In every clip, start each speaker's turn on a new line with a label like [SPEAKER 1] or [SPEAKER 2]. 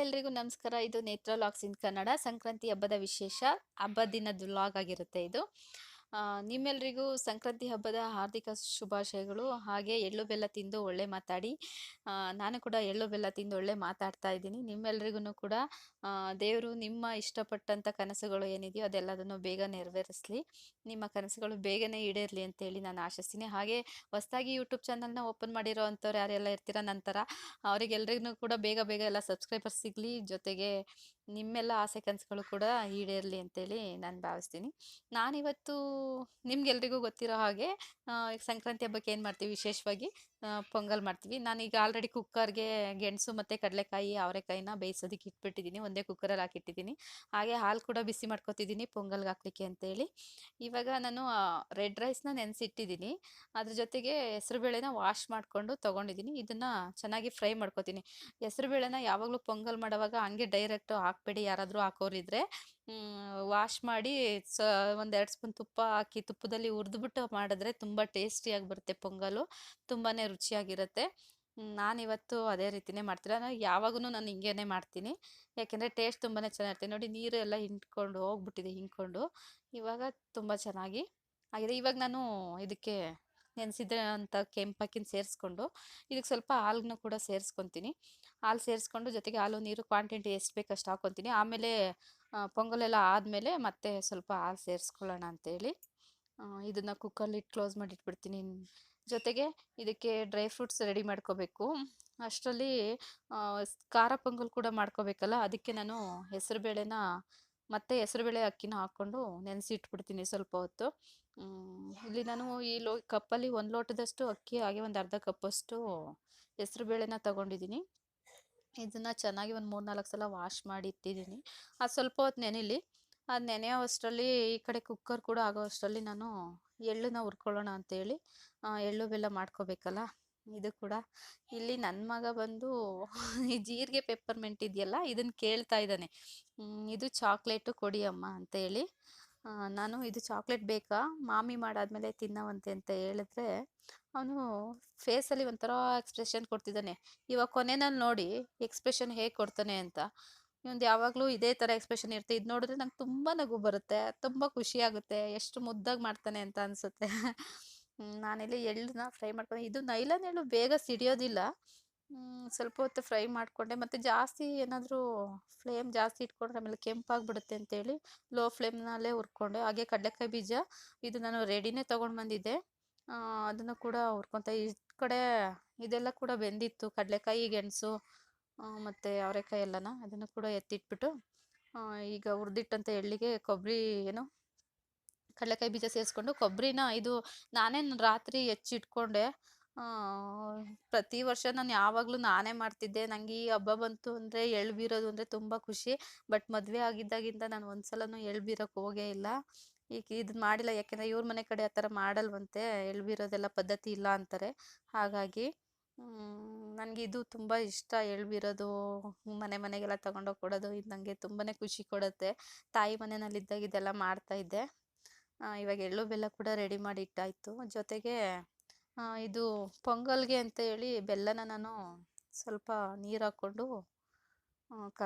[SPEAKER 1] ಎಲ್ರಿಗೂ ನಮಸ್ಕಾರ. ಇದು ನೇತ್ರ ಲಾಗ್ಸ್ ಇನ್ ಕನ್ನಡ. ಸಂಕ್ರಾಂತಿ ಹಬ್ಬದ ವಿಶೇಷ. ಹಬ್ಬದ ದಿನದ ವ್ಲಾಗ್ ಆಗಿರುತ್ತೆ ಇದು. ಆ, ನಿಮ್ಮೆಲ್ರಿಗೂ ಸಂಕ್ರಾಂತಿ ಹಬ್ಬದ ಹಾರ್ದಿಕ ಶುಭಾಶಯಗಳು. ಹಾಗೆ ಎಳ್ಳು ಬೆಲ್ಲ ತಿಂದು ಒಳ್ಳೆ ಮಾತಾಡಿ. ನಾನು ಕೂಡ ಎಳ್ಳು ಬೆಲ್ಲ ತಿಂದು ಒಳ್ಳೆ ಮಾತಾಡ್ತಾ ಇದ್ದೀನಿ. ನಿಮ್ಮೆಲ್ರಿಗೂ ಕೂಡ ದೇವರು ನಿಮ್ಮ ಇಷ್ಟಪಟ್ಟಂಥ ಕನಸುಗಳು ಏನಿದೆಯೋ ಅದೆಲ್ಲದನ್ನು ಬೇಗ ನೆರವೇರಿಸಲಿ. ನಿಮ್ಮ ಕನಸುಗಳು ಬೇಗನೆ ಈಡೇರಲಿ ಅಂತೇಳಿ ನಾನು ಆಶಿಸ್ತೀನಿ. ಹಾಗೆ ಹೊಸದಾಗಿ ಯೂಟ್ಯೂಬ್ ಚಾನಲ್ನ ಓಪನ್ ಮಾಡಿರೋ ಅಂಥವ್ರು ಯಾರೆಲ್ಲ ಇರ್ತೀರ ನಂತರ ಅವರಿಗೆಲ್ರಿಗೂ ಕೂಡ ಬೇಗ ಬೇಗ ಎಲ್ಲ ಸಬ್ಸ್ಕ್ರೈಬರ್ಸ್ ಸಿಗಲಿ. ಜೊತೆಗೆ ನಿಮ್ಮೆಲ್ಲ ಆಸೆ ಕನಸುಗಳು ಕೂಡ ಈಡೇರಲಿ ಅಂತೇಳಿ ನಾನು ಭಾವಿಸ್ತೀನಿ. ನಾನಿವತ್ತು ನಿಮ್ಗೆಲ್ರಿಗೂ ಗೊತ್ತಿರೋ ಹಾಗೆ ಸಂಕ್ರಾಂತಿ ಹಬ್ಬಕ್ಕೆ ಏನು ಮಾಡ್ತೀವಿ ವಿಶೇಷವಾಗಿ? ಪೊಂಗಲ್ ಮಾಡ್ತೀವಿ. ನಾನೀಗ ಆಲ್ರೆಡಿ ಕುಕ್ಕರ್ಗೆ ಗೆಣಸು ಮತ್ತು ಕಡಲೆಕಾಯಿ, ಅವರೆಕಾಯಿನ ಬೇಯಿಸೋದಕ್ಕೆ ಇಟ್ಬಿಟ್ಟಿದ್ದೀನಿ ಒಂದೇ ಕುಕ್ಕರಲ್ಲಿ ಹಾಕಿಟ್ಟಿದ್ದೀನಿ ಹಾಗೆ ಹಾಲು ಕೂಡ ಬಿಸಿ ಮಾಡ್ಕೊತಿದ್ದೀನಿ ಪೊಂಗಲ್ಗೆ ಹಾಕ್ಲಿಕ್ಕೆ ಅಂತೇಳಿ. ಇವಾಗ ನಾನು ರೆಡ್ ರೈಸ್ನ ನೆನೆಸಿಟ್ಟಿದ್ದೀನಿ ಅದ್ರ ಜೊತೆಗೆ ಹೆಸರುಬೇಳೆನ ವಾಶ್ ಮಾಡಿಕೊಂಡು ತೊಗೊಂಡಿದ್ದೀನಿ ಇದನ್ನು ಚೆನ್ನಾಗಿ ಫ್ರೈ ಮಾಡ್ಕೊತೀನಿ. ಹೆಸರುಬೇಳೆನ ಯಾವಾಗಲೂ ಪೊಂಗಲ್ ಮಾಡೋವಾಗ ಹಂಗೆ ಡೈರೆಕ್ಟು ಹಾಕ್ಬೇಡಿ. ಯಾರಾದರೂ ಹಾಕೋರಿದ್ರೆ ವಾಶ್ ಮಾಡಿ ಸ ಒಂದೆರಡು ಸ್ಪೂನ್ ತುಪ್ಪ ಹಾಕಿ ತುಪ್ಪದಲ್ಲಿ ಹುರಿದ್ಬಿಟ್ಟು ಮಾಡಿದ್ರೆ ತುಂಬ ಟೇಸ್ಟಿಯಾಗಿ ಬರುತ್ತೆ ಪೊಂಗಲು. ತುಂಬಾ ರುಚಿಯಾಗಿರುತ್ತೆ. ನಾನಿವತ್ತು ಅದೇ ರೀತಿನೇ ಮಾಡ್ತೀನಿ. ನಾನು ಯಾವಾಗೂ ನಾನು ಹಿಂಗೇನೆ ಮಾಡ್ತೀನಿ. ಯಾಕೆಂದರೆ ಟೇಸ್ಟ್ ತುಂಬಾ ಚೆನ್ನಾಗಿರುತ್ತೆ. ನೋಡಿ ನೀರು ಎಲ್ಲ ಹಿಂಡ್ಕೊಂಡು ಹೋಗ್ಬಿಟ್ಟಿದೆ, ಹಿಂಡ್ಕೊಂಡು. ಇವಾಗ ತುಂಬ ಚೆನ್ನಾಗಿ ಆಗಿದೆ. ಇವಾಗ ನಾನು ಇದಕ್ಕೆ ನೆನೆಸಿದ್ರೆ ಅಂತ ಕೆಂಪಕ್ಕಿನ ಸೇರಿಸ್ಕೊಂಡು ಇದಕ್ಕೆ ಸ್ವಲ್ಪ ಹಾಲನ್ನು ಕೂಡ ಸೇರಿಸ್ಕೊತೀನಿ. ಹಾಲು ಸೇರಿಸ್ಕೊಂಡು ಜೊತೆಗೆ ಹಾಲು, ನೀರು ಕ್ವಾಂಟಿಟಿ ಎಷ್ಟು ಬೇಕು ಅಷ್ಟು ಹಾಕ್ಕೊತೀನಿ ಆಮೇಲೆ ಆ, ಪೊಂಗಲೆಲ್ಲ ಆದಮೇಲೆ ಮತ್ತೆ ಸ್ವಲ್ಪ ಹಾಲು ಸೇರಿಸ್ಕೊಳ್ಳೋಣ ಅಂತೇಳಿ. ಇದನ್ನು ಕುಕ್ಕರ್ಲಿ ಇಟ್ಟು ಕ್ಲೋಸ್ ಮಾಡಿ ಇಟ್ಬಿಡ್ತೀನಿ ಜೊತೆಗೆ ಇದಕ್ಕೆ ಡ್ರೈ ಫ್ರೂಟ್ಸ್ ರೆಡಿ ಮಾಡ್ಕೋಬೇಕು. ಅಷ್ಟರಲ್ಲಿ ಖಾರ ಪೊಂಗಲ್ ಕೂಡ ಮಾಡ್ಕೋಬೇಕಲ್ಲ ಅದಕ್ಕೆ ನಾನು ಹೆಸರುಬೇಳೆನ ಮತ್ತೆ ಹೆಸರುಬೇಳೆ ಅಕ್ಕಿನ ಹಾಕ್ಕೊಂಡು ನೆನೆಸಿ ಇಟ್ಬಿಡ್ತೀನಿ ಸ್ವಲ್ಪ ಹೊತ್ತು. ಇಲ್ಲಿ ನಾನು ಈ ಲೋ ಕಪ್ಪಲ್ಲಿ ಒಂದು ಲೋಟದಷ್ಟು ಅಕ್ಕಿ ಹಾಗೆ ಒಂದು ಅರ್ಧ ಕಪ್ಪಷ್ಟು ಹೆಸರುಬೇಳೆನ ತಗೊಂಡಿದ್ದೀನಿ. ಇದನ್ನು ಚೆನ್ನಾಗಿ ಒಂದು ಮೂರು ನಾಲ್ಕು ಸಲ ವಾಶ್ ಮಾಡಿ ಇಟ್ಟಿದ್ದೀನಿ. ಅದು ಸ್ವಲ್ಪ ಹೊತ್ತು ನೆನೆಲಿ. ಅದು ನೆನೆಯೋವಷ್ಟರಲ್ಲಿ ಈ ಕಡೆ ಕುಕ್ಕರ್ ಕೂಡ ಆಗೋ ಅಷ್ಟರಲ್ಲಿ ನಾನು ಎಳ್ಳನ್ನ ಹುರ್ಕೊಳ್ಳೋಣ ಅಂತೇಳಿ ಎಳ್ಳು ಬೆಲ್ಲ ಮಾಡ್ಕೋಬೇಕಲ್ಲ ಇದು ಕೂಡ. ಇಲ್ಲಿ ನನ್ನ ಮಗ ಬಂದು ಈ ಜೀರಿಗೆ ಪೆಪ್ಪರ್ಮೆಂಟ್ ಇದೆಯಲ್ಲ ಇದನ್ನು ಕೇಳ್ತಾ ಇದ್ದಾನೆ. ಇದು ಚಾಕ್ಲೇಟು ಕೊಡಿ ಅಮ್ಮ ಅಂತ ಹೇಳಿ ಆ, ನಾನು ಇದು ಚಾಕ್ಲೇಟ್ ಬೇಕಾ? ಮಾಮಿ ಮಾಡಾದ್ಮೇಲೆ ತಿನ್ನವಂತೆ ಅಂತ ಹೇಳಿದ್ರೆ, ಅವನು ಫೇಸಲ್ಲಿ ಒಂಥರ ಎಕ್ಸ್ಪ್ರೆಷನ್ ಕೊಡ್ತಿದ್ದಾನೆ. ಇವಾಗ ಕೊನೆನಲ್ಲಿ ನೋಡಿ, ಎಕ್ಸ್ಪ್ರೆಷನ್ ಹೇಗೆ ಕೊಡ್ತಾನೆ ಅಂತ. ಇವಂದು ಯಾವಾಗಲೂ ಇದೇ ಥರ ಎಕ್ಸ್ಪ್ರೆಷನ್ ಇರುತ್ತೆ. ಇದು ನೋಡಿದ್ರೆ ನಂಗೆ ತುಂಬ ನಗು ಬರುತ್ತೆ, ತುಂಬ ಖುಷಿ ಆಗುತ್ತೆ, ಎಷ್ಟು ಮುದ್ದಾಗಿ ಮಾಡ್ತಾನೆ ಅಂತ ಅನಿಸುತ್ತೆ. ನಾನಿಲ್ಲಿ ಎಳ್ಳನ್ನ ಫ್ರೈ ಮಾಡ್ಕೊಂಡು, ಇದು ನೈಲಾನ್ ಎಳ್ಳು ಬೇಗ ಸಿಡಿಯೋದಿಲ್ಲ. ಸ್ವಲ್ಪ ಹೊತ್ತು ಫ್ರೈ ಮಾಡಿಕೊಂಡೆ. ಮತ್ತು ಜಾಸ್ತಿ ಏನಾದರೂ ಫ್ಲೇಮ್ ಜಾಸ್ತಿ ಇಟ್ಕೊಂಡ್ರೆ ಆಮೇಲೆ ಕೆಂಪಾಗ್ಬಿಡುತ್ತೆ ಅಂತೇಳಿ ಲೋ ಫ್ಲೇಮ್ನಲ್ಲೇ ಹುರ್ಕೊಂಡೆ. ಹಾಗೆ ಕಡಲೆಕಾಯಿ ಬೀಜ, ಇದು ನಾನು ರೆಡಿನೇ ತೊಗೊಂಡು ಬಂದಿದ್ದೆ. ಅದನ್ನು ಕೂಡ ಹುರ್ಕೊತ ಈ ಕಡೆ ಇದೆಲ್ಲ ಕೂಡ ಬೆಂದಿತ್ತು. ಕಡಲೆಕಾಯಿ, ಗೆಣಸು ಮತ್ತು ಅವರೆಕಾಯಿ ಎಲ್ಲನ ಅದನ್ನು ಕೂಡ ಎತ್ತಿಟ್ಬಿಟ್ಟು ಈಗ ಹುರಿದಿಟ್ಟಂಥ ಎಳ್ಳಿಗೆ ಕೊಬ್ಬರಿ ಏನು, ಕಡಲೆಕಾಯಿ ಬೀಜ ಸೇರಿಸ್ಕೊಂಡು ಕೊಬ್ಬರಿನ ಇದು ನಾನೇ ರಾತ್ರಿ ಹೆಚ್ಚಿಟ್ಕೊಂಡೆ. ಪ್ರತಿ ವರ್ಷ ನಾನು ಯಾವಾಗಲೂ ನಾನೇ ಮಾಡ್ತಿದ್ದೆ. ನನಗೆ ಈ ಹಬ್ಬ ಬಂತು ಅಂದರೆ ಎಳ್ಳು ಬೀರೋದು ಅಂದರೆ ತುಂಬ ಖುಷಿ. ಬಟ್ ಮದುವೆ ಆಗಿದ್ದಾಗಿಂದ ನಾನು ಒಂದು ಸಲನೂ ಹೋಗೇ ಇಲ್ಲ. ಈಗ ಇದು ಮಾಡಿಲ್ಲ. ಯಾಕೆಂದರೆ ಇವ್ರ ಮನೆ ಕಡೆ ಆ ಥರ ಮಾಡಲ್ವಂತೆ. ಎಳ್ಳು ಬೀರೋದೆಲ್ಲ ಪದ್ಧತಿ ಇಲ್ಲ ಅಂತಾರೆ. ಹಾಗಾಗಿ ನನಗೆ ಇದು ತುಂಬ ಇಷ್ಟ. ಎಳ್ಬಿರೋದು ಬೀರೋದು ಮನೆ ಮನೆಗೆಲ್ಲ ತಗೊಂಡೋಗಿ ಕೊಡೋದು ಇದು ನನಗೆ ತುಂಬಾ ಖುಷಿ ಕೊಡುತ್ತೆ. ತಾಯಿ ಮನೆಯಲ್ಲಿದ್ದಾಗ ಇದೆಲ್ಲ ಮಾಡ್ತಾ ಇದ್ದೆ. ಆ, ಇವಾಗ ಎಳ್ಳು ಬೆಲ್ಲ ಕೂಡ ರೆಡಿ ಮಾಡಿ ಇಟ್ಟಾಯಿತು. ಜೊತೆಗೆ ಇದು ಪೊಂಗಲ್ಗೆ ಅಂತ ಹೇಳಿ ಬೆಲ್ಲನ ನಾನು ಸ್ವಲ್ಪ ನೀರು ಹಾಕ್ಕೊಂಡು ಕ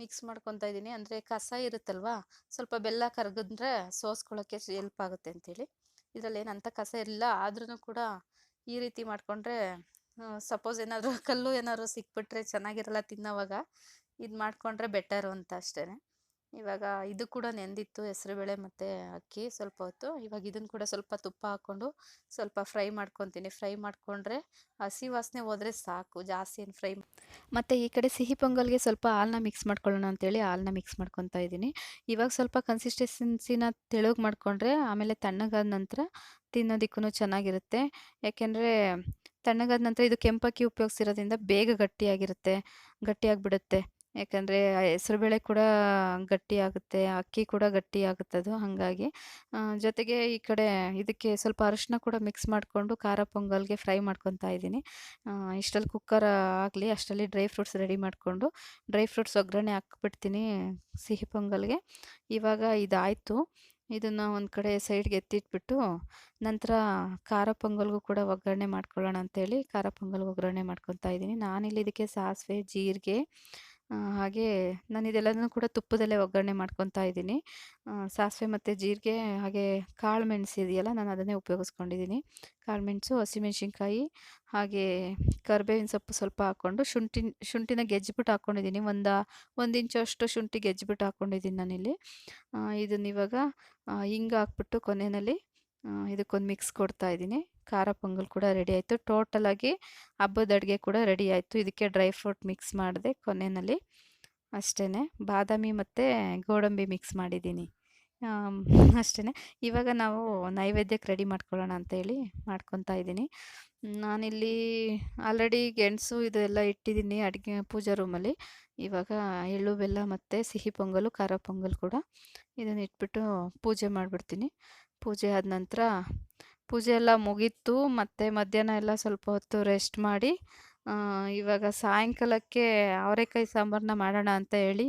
[SPEAKER 1] ಮಿಕ್ಸ್ ಮಾಡ್ಕೊತಾ ಇದ್ದೀನಿ. ಅಂದರೆ ಕಸ ಇರುತ್ತಲ್ವಾ, ಸ್ವಲ್ಪ ಬೆಲ್ಲ ಕರಗಿದ್ರೆ ಸೋಸ್ಕೊಳ್ಳೋಕ್ಕೆ ಹೆಲ್ಪ್ ಆಗುತ್ತೆ ಅಂತೇಳಿ. ಇದರಲ್ಲಿ ಏನಂತ ಕಸ ಇರಲಿಲ್ಲ ಆದ್ರೂ ಕೂಡ ಈ ರೀತಿ ಮಾಡಿಕೊಂಡ್ರೆ ಸಪೋಸ್ ಏನಾದರೂ ಕಲ್ಲು ಏನಾದರೂ ಸಿಕ್ಬಿಟ್ರೆ ಚೆನ್ನಾಗಿರಲ್ಲ ತಿನ್ನೋವಾಗ, ಇದು ಮಾಡಿಕೊಂಡ್ರೆ ಬೆಟರು ಅಂತ ಅಷ್ಟೇ ಇವಾಗ ಇದು ಕೂಡ ನೆಂದಿತ್ತು ಹೆಸರುಬೇಳೆ ಮತ್ತು ಅಕ್ಕಿ ಸ್ವಲ್ಪ ಹೊತ್ತು. ಇವಾಗ ಇದನ್ನು ಕೂಡ ಸ್ವಲ್ಪ ತುಪ್ಪ ಹಾಕ್ಕೊಂಡು ಸ್ವಲ್ಪ ಫ್ರೈ ಮಾಡ್ಕೊತೀನಿ. ಫ್ರೈ ಮಾಡಿಕೊಂಡ್ರೆ ಹಸಿ ವಾಸನೆ ಹೋದರೆ ಸಾಕು. ಜಾಸ್ತಿ ಏನು ಫ್ರೈ ಮತ್ತು ಈ ಕಡೆ ಸಿಹಿ ಪೊಂಗಲ್ಗೆ ಸ್ವಲ್ಪ ಹಾಲನ್ನ ಮಿಕ್ಸ್ ಮಾಡ್ಕೊಳ್ಳೋಣ ಅಂತೇಳಿ ಹಾಲನ್ನ ಮಿಕ್ಸ್ ಮಾಡ್ಕೊತಾ ಇದ್ದೀನಿ. ಇವಾಗ ಸ್ವಲ್ಪ ಕನ್ಸಿಸ್ಟೆನ್ಸಿನ ತೆಳುಗೆ ಮಾಡಿಕೊಂಡ್ರೆ ಆಮೇಲೆ ತಣ್ಣಗಾದ ನಂತರ ತಿನ್ನೋದಿಕ್ಕೂ ಚೆನ್ನಾಗಿರುತ್ತೆ. ಯಾಕೆಂದರೆ ತಣ್ಣಗಾದ ನಂತರ ಇದು ಕೆಂಪಕ್ಕಿ ಉಪಯೋಗಿಸಿರೋದ್ರಿಂದ ಬೇಗ ಗಟ್ಟಿಯಾಗಿರುತ್ತೆ, ಗಟ್ಟಿಯಾಗಿಬಿಡುತ್ತೆ. ಯಾಕಂದರೆ ಹೆಸರುಬೇಳೆ ಕೂಡ ಗಟ್ಟಿಯಾಗುತ್ತೆ ಅಕ್ಕಿ ಕೂಡ ಗಟ್ಟಿಯಾಗುತ್ತೆ ಅದು ಹಾಗಾಗಿ. ಜೊತೆಗೆ ಈ ಕಡೆ ಇದಕ್ಕೆ ಸ್ವಲ್ಪ ಅರಶಿನ ಕೂಡ ಮಿಕ್ಸ್ ಮಾಡಿಕೊಂಡು ಖಾರ ಪೊಂಗಲ್ಗೆ ಫ್ರೈ ಮಾಡ್ಕೊತಾ ಇದ್ದೀನಿ. ಇಷ್ಟರಲ್ಲಿ ಕುಕ್ಕರ್ ಆಗಲಿ, ಅಷ್ಟರಲ್ಲಿ ಡ್ರೈ ಫ್ರೂಟ್ಸ್ ರೆಡಿ ಮಾಡಿಕೊಂಡು ಡ್ರೈ ಫ್ರೂಟ್ಸ್ ಒಗ್ಗರಣೆ ಹಾಕ್ಬಿಡ್ತೀನಿ ಸಿಹಿ ಪೊಂಗಲ್ಗೆ. ಇವಾಗ ಇದಾಯಿತು. ಇದನ್ನು ಒಂದು ಕಡೆ ಸೈಡ್ಗೆ ಎತ್ತಿಟ್ಬಿಟ್ಟು ನಂತರ ಖಾರ ಪೊಂಗಲ್ಗೂ ಕೂಡ ಒಗ್ಗರಣೆ ಮಾಡ್ಕೊಳ್ಳೋಣ ಅಂತೇಳಿ ಖಾರ ಪೊಂಗಲ್ ಒಗ್ಗರಣೆ ಮಾಡ್ಕೊತಾ ಇದ್ದೀನಿ. ನಾನಿಲ್ಲಿ ಇದಕ್ಕೆ ಸಾಸಿವೆ, ಜೀರಿಗೆ ಹಾಗೆ ನಾನು ಇದೆಲ್ಲದನ್ನು ಕೂಡ ತುಪ್ಪದಲ್ಲೇ ಒಗ್ಗರಣೆ ಮಾಡ್ಕೊತಾ ಇದ್ದೀನಿ. ಸಾಸಿವೆ ಮತ್ತು ಜೀರಿಗೆ, ಹಾಗೆ ಕಾಳು ಮೆಣಸು ಇದೆಯಲ್ಲ, ನಾನು ಅದನ್ನೇ ಉಪಯೋಗಿಸ್ಕೊಂಡಿದ್ದೀನಿ. ಕಾಳು ಮೆಣಸು, ಹಸಿಮೆಣ್ಸಿನ್ಕಾಯಿ, ಹಾಗೆ ಕರಿಬೇವಿನ ಸೊಪ್ಪು ಸ್ವಲ್ಪ ಹಾಕ್ಕೊಂಡು ಶುಂಠಿ ಶುಂಠಿನ ಗೆಜ್ಜಿಬಿಟ್ಟು ಹಾಕ್ಕೊಂಡಿದ್ದೀನಿ. ಒಂದು ಒಂದು ಇಂಚಷ್ಟು ಶುಂಠಿ ಗೆಜ್ಜಿಬಿಟ್ಟು ಹಾಕ್ಕೊಂಡಿದ್ದೀನಿ ನಾನಿಲ್ಲಿ. ಇದನ್ನು ಇವಾಗ ಹಿಂಗೆ ಹಾಕ್ಬಿಟ್ಟು ಕೊನೆಯಲ್ಲಿ ಇದಕ್ಕೊಂದು ಮಿಕ್ಸ್ ಕೊಡ್ತಾ ಇದ್ದೀನಿ. ಖಾರ ಪೊಂಗಲ್ ಕೂಡ ರೆಡಿ ಆಯಿತು. ಟೋಟಲಾಗಿ ಹಬ್ಬದ ಅಡುಗೆ ಕೂಡ ರೆಡಿ ಆಯಿತು. ಇದಕ್ಕೆ ಡ್ರೈ ಫ್ರೂಟ್ ಮಿಕ್ಸ್ ಮಾಡಿದೆ ಕೊನೆಯಲ್ಲಿ. ಅಷ್ಟೇ ಬಾದಾಮಿ ಮತ್ತು ಗೋಡಂಬಿ ಮಿಕ್ಸ್ ಮಾಡಿದ್ದೀನಿ. ಅಷ್ಟೇ ಇವಾಗ ನಾವು ನೈವೇದ್ಯಕ್ಕೆ ರೆಡಿ ಮಾಡ್ಕೊಳ್ಳೋಣ ಅಂತೇಳಿ ಮಾಡ್ಕೊತಾ ಇದ್ದೀನಿ. ನಾನಿಲ್ಲಿ ಆಲ್ರೆಡಿ ಗೆಣಸು ಇದೆಲ್ಲ ಇಟ್ಟಿದ್ದೀನಿ ಅಡುಗೆ ಪೂಜಾ ರೂಮಲ್ಲಿ ಇವಾಗ ಎಳ್ಳು, ಬೆಲ್ಲ ಮತ್ತು ಸಿಹಿ ಪೊಂಗಲು, ಖಾರ ಪೊಂಗಲ್ ಕೂಡ ಇದನ್ನು ಇಟ್ಬಿಟ್ಟು ಪೂಜೆ ಮಾಡಿಬಿಡ್ತೀನಿ. ಪೂಜೆ ಆದ ನಂತರ ಪೂಜೆ ಎಲ್ಲ ಮುಗೀತು, ಮತ್ತು ಮಧ್ಯಾಹ್ನ ಎಲ್ಲ ಸ್ವಲ್ಪ ಹೊತ್ತು ರೆಸ್ಟ್ ಮಾಡಿ ಇವಾಗ ಸಾಯಂಕಾಲಕ್ಕೆ ಅವರೆಕಾಯಿ ಸಾಂಬಾರನ್ನ ಮಾಡೋಣ ಅಂತ ಹೇಳಿ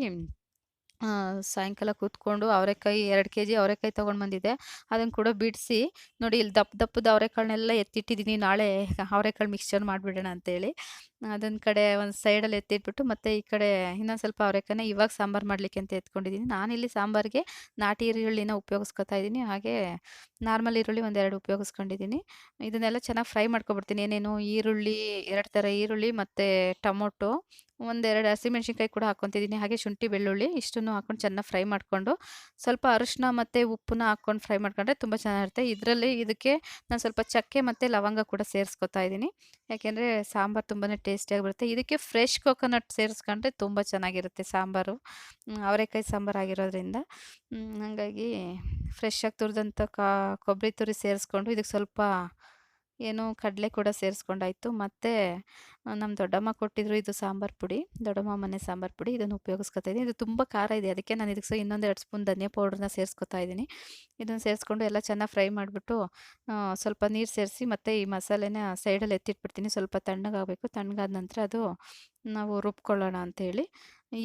[SPEAKER 1] ಸಾಯಂಕಾಲ ಕೂತ್ಕೊಂಡು ಅವರೆಕಾಯಿ, ಎರಡು ಕೆ ಜಿ ಅವರೆಕಾಯಿ ತೊಗೊಂಡು ಬಂದಿದ್ದೆ. ಅದನ್ನು ಕೂಡ ಬಿಡಿಸಿ, ನೋಡಿ ಇಲ್ಲಿ ದಪ್ಪ ದಪ್ಪದ ಅವರೆಕಾಳನ್ನೆಲ್ಲ ಎತ್ತಿಟ್ಟಿದ್ದೀನಿ, ನಾಳೆ ಅವರೆಕಾಳು ಮಿಕ್ಸ್ಚರ್ ಮಾಡಿಬಿಡೋಣ ಅಂತೇಳಿ ಅದೊಂದು ಕಡೆ ಒಂದು ಸೈಡಲ್ಲಿ ಎತ್ತಿಟ್ಬಿಟ್ಟು ಮತ್ತು ಈ ಕಡೆ ಇನ್ನೊಂದು ಸ್ವಲ್ಪ ಅವರೆಕಾಯಿನ ಇವಾಗ ಸಾಂಬಾರು ಮಾಡಲಿಕ್ಕೆ ಅಂತ ಎತ್ಕೊಂಡಿದ್ದೀನಿ ನಾನಿಲ್ಲಿ ಸಾಂಬಾರಿಗೆ ನಾಟಿ ಈರುಳ್ಳಿನ ಉಪಯೋಗಿಸ್ಕೊತಾ ಇದ್ದೀನಿ ಹಾಗೆ ನಾರ್ಮಲ್ ಈರುಳ್ಳಿ ಒಂದೆರಡು ಉಪಯೋಗಿಸ್ಕೊಂಡಿದ್ದೀನಿ ಇದನ್ನೆಲ್ಲ ಚೆನ್ನಾಗಿ ಫ್ರೈ ಮಾಡ್ಕೊಬಿಡ್ತೀನಿ. ಏನೇನು ಈರುಳ್ಳಿ, ಎರಡು ಥರ ಈರುಳ್ಳಿ ಮತ್ತು ಟೊಮೊಟೊ ಒಂದೆರಡು ಹಸಿಮೆಣ್ಸಿನ್ಕಾಯಿ ಕೂಡ ಹಾಕ್ಕೊತಿದ್ದೀನಿ ಹಾಗೆ ಶುಂಠಿ, ಬೆಳ್ಳುಳ್ಳಿ ಇಷ್ಟನ್ನು ಹಾಕ್ಕೊಂಡು ಚೆನ್ನಾಗಿ ಫ್ರೈ ಮಾಡಿಕೊಂಡು ಸ್ವಲ್ಪ ಅರಿಶಿನ ಮತ್ತು ಉಪ್ಪನ್ನ ಹಾಕ್ಕೊಂಡು ಫ್ರೈ ಮಾಡ್ಕೊಂಡ್ರೆ ತುಂಬ ಚೆನ್ನಾಗಿರುತ್ತೆ. ಇದರಲ್ಲಿ ಇದಕ್ಕೆ ನಾನು ಸ್ವಲ್ಪ ಚಕ್ಕೆ ಮತ್ತು ಲವಂಗ ಕೂಡ ಸೇರಿಸ್ಕೊತಾ ಇದ್ದೀನಿ ಯಾಕೆಂದರೆ ಸಾಂಬಾರು ತುಂಬಾ ಟೇಸ್ಟಿಯಾಗಿ ಬರುತ್ತೆ ಇದಕ್ಕೆ ಫ್ರೆಶ್ ಕೊಕೊನಟ್ ಸೇರಿಸ್ಕೊಂಡ್ರೆ ತುಂಬ ಚೆನ್ನಾಗಿರುತ್ತೆ ಸಾಂಬಾರು. ಅವರೆಕಾಯಿ ಸಾಂಬಾರು ಆಗಿರೋದ್ರಿಂದ. ಹಾಗಾಗಿ ಫ್ರೆಶ್ ತುರಿದಂಥ ಕಾ, ಕೊಬ್ಬರಿ ತುರಿ ಸೇರಿಸ್ಕೊಂಡು ಇದಕ್ಕೆ ಸ್ವಲ್ಪ ಏನು ಕಡಲೆ ಕೂಡ ಸೇರಿಸ್ಕೊಂಡಾಯಿತು. ಮತ್ತು ನಮ್ಮ ದೊಡ್ಡಮ್ಮ ಕೊಟ್ಟಿದ್ರು ಇದು ಸಾಂಬಾರು ಪುಡಿ, ದೊಡ್ಡಮ್ಮ ಮನೆ ಸಾಂಬಾರು ಪುಡಿ, ಇದನ್ನು ಉಪಯೋಗಿಸ್ಕೊತಾ ಇದ್ದೀನಿ ಇದು ತುಂಬ ಖಾರ ಇದೆ. ಅದಕ್ಕೆ ನಾನು ಇದಕ್ಕೆ ಸೊ ಇನ್ನೊಂದು ಎರಡು ಸ್ಪೂನ್ ಧನಿಯಾ ಪೌಡ್ರನ್ನ ಸೇರಿಸ್ಕೊತಾ ಇದ್ದೀನಿ ಇದನ್ನು ಸೇರಿಸ್ಕೊಂಡು ಎಲ್ಲ ಚೆನ್ನಾಗಿ ಫ್ರೈ ಮಾಡಿಬಿಟ್ಟು ಸ್ವಲ್ಪ ನೀರು ಸೇರಿಸಿ ಮತ್ತು ಈ ಮಸಾಲೆನ ಸೈಡಲ್ಲಿ ಎತ್ತಿಟ್ಬಿಡ್ತೀನಿ. ಸ್ವಲ್ಪ ತಣ್ಣಗಾಗಬೇಕು. ತಣ್ಣಗಾದ ನಂತರ ಅದು ನಾವು ರುಬ್ಕೊಳ್ಳೋಣ ಅಂತೇಳಿ.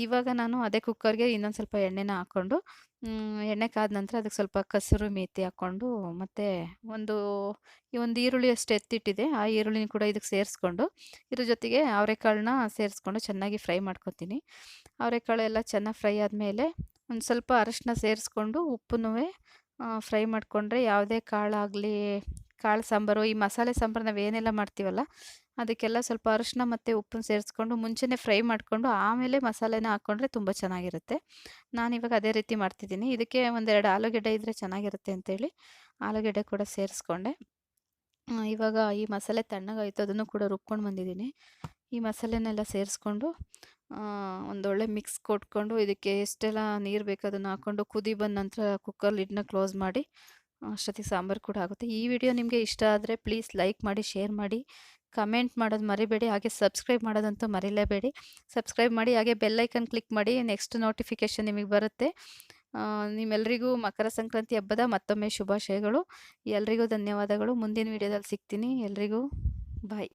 [SPEAKER 1] ಇವಾಗ ನಾನು ಅದೇ ಕುಕ್ಕರ್ಗೆ ಇನ್ನೊಂದು ಸ್ವಲ್ಪ ಎಣ್ಣೆನ ಹಾಕ್ಕೊಂಡು ಎಣ್ಣೆ ಕಾದ ನಂತರ ಅದಕ್ಕೆ ಸ್ವಲ್ಪ ಕಸರು ಮೇಥಿ ಹಾಕ್ಕೊಂಡು ಮತ್ತು ಒಂದು, ಈ ಒಂದು ಈರುಳ್ಳಿ ಅಷ್ಟು ಎತ್ತಿಟ್ಟಿದೆ. ಆ ಈರುಳ್ಳಿನ ಕೂಡ ಇದಕ್ಕೆ ಸೇರಿಸ್ಕೊಂಡು, ಇದ್ರ ಜೊತೆಗೆ ಅವರೆಕಾಳನ್ನ ಸೇರಿಸ್ಕೊಂಡು ಚೆನ್ನಾಗಿ ಫ್ರೈ ಮಾಡ್ಕೊತೀನಿ. ಅವರೆಕಾಳು ಎಲ್ಲ ಚೆನ್ನಾಗಿ ಫ್ರೈ ಆದಮೇಲೆ ಒಂದು ಸ್ವಲ್ಪ ಅರಶಿನ ಸೇರಿಸ್ಕೊಂಡು ಉಪ್ಪನ್ನು ಫ್ರೈ ಮಾಡಿಕೊಂಡ್ರೆ ಯಾವುದೇ ಕಾಳಾಗಲಿ, ಕಾಳು ಸಾಂಬಾರು, ಈ ಮಸಾಲೆ ಸಾಂಬಾರು ನಾವು ಏನೆಲ್ಲ ಮಾಡ್ತೀವಲ್ಲ, ಅದಕ್ಕೆಲ್ಲ ಸ್ವಲ್ಪ ಅರಿಶಿನ ಮತ್ತು ಉಪ್ಪನ್ನು ಸೇರಿಸ್ಕೊಂಡು ಮುಂಚೆನೇ ಫ್ರೈ ಮಾಡಿಕೊಂಡು ಆಮೇಲೆ ಮಸಾಲೆನ ಹಾಕ್ಕೊಂಡ್ರೆ ತುಂಬ ಚೆನ್ನಾಗಿರುತ್ತೆ. ನಾನಿವಾಗ ಅದೇ ರೀತಿ ಮಾಡ್ತಿದ್ದೀನಿ. ಇದಕ್ಕೆ ಒಂದೆರಡು ಆಲೂಗೆಡ್ಡೆ ಇದ್ದರೆ ಚೆನ್ನಾಗಿರುತ್ತೆ ಅಂತೇಳಿ ಆಲೂಗೆಡ್ಡೆ ಕೂಡ ಸೇರಿಸ್ಕೊಂಡೆ. ಇವಾಗ ಈ ಮಸಾಲೆ ತಣ್ಣಗಾಯಿತು, ಅದನ್ನು ಕೂಡ ರುಬ್ಕೊಂಡು ಬಂದಿದ್ದೀನಿ. ಈ ಮಸಾಲೆನೆಲ್ಲ ಸೇರಿಸ್ಕೊಂಡು ಒಂದೊಳ್ಳೆ ಮಿಕ್ಸ್ ಕೊಟ್ಕೊಂಡು ಇದಕ್ಕೆ ಎಷ್ಟೆಲ್ಲ ನೀರು ಬೇಕು ಅದನ್ನು ಹಾಕ್ಕೊಂಡು ಕುದಿ ಬಂದ ನಂತರ ಕುಕ್ಕರ್ ಲಿಡ್ನ ಕ್ಲೋಸ್ ಮಾಡಿ ಅಷ್ಟೊತ್ತಿಗೆ ಸಾಂಬಾರು ಕೂಡ ಆಗುತ್ತೆ. ಈ ವಿಡಿಯೋ ನಿಮಗೆ ಇಷ್ಟ ಆದರೆ ಪ್ಲೀಸ್ ಲೈಕ್ ಮಾಡಿ, ಶೇರ್ ಮಾಡಿ, ಕಮೆಂಟ್ ಮಾಡೋದು ಮರಿಬೇಡಿ, ಹಾಗೆ ಸಬ್ಸ್ಕ್ರೈಬ್ ಮಾಡೋದಂತೂ ಮರಿಲೇಬೇಡಿ. ಸಬ್ಸ್ಕ್ರೈಬ್ ಮಾಡಿ, ಹಾಗೆ ಬೆಲ್ಲೈಕನ್ ಕ್ಲಿಕ್ ಮಾಡಿ, ನೆಕ್ಸ್ಟ್ ನೋಟಿಫಿಕೇಷನ್ ನಿಮಗೆ ಬರುತ್ತೆ. ನಿಮ್ಮೆಲ್ಲರಿಗೂ ಮಕರ ಸಂಕ್ರಾಂತಿ ಹಬ್ಬದ ಮತ್ತೊಮ್ಮೆ ಶುಭಾಶಯಗಳು. ಎಲ್ರಿಗೂ ಧನ್ಯವಾದಗಳು. ಮುಂದಿನ ವಿಡಿಯೋದಲ್ಲಿ ಸಿಗ್ತೀನಿ. ಎಲ್ರಿಗೂ ಬಾಯ್.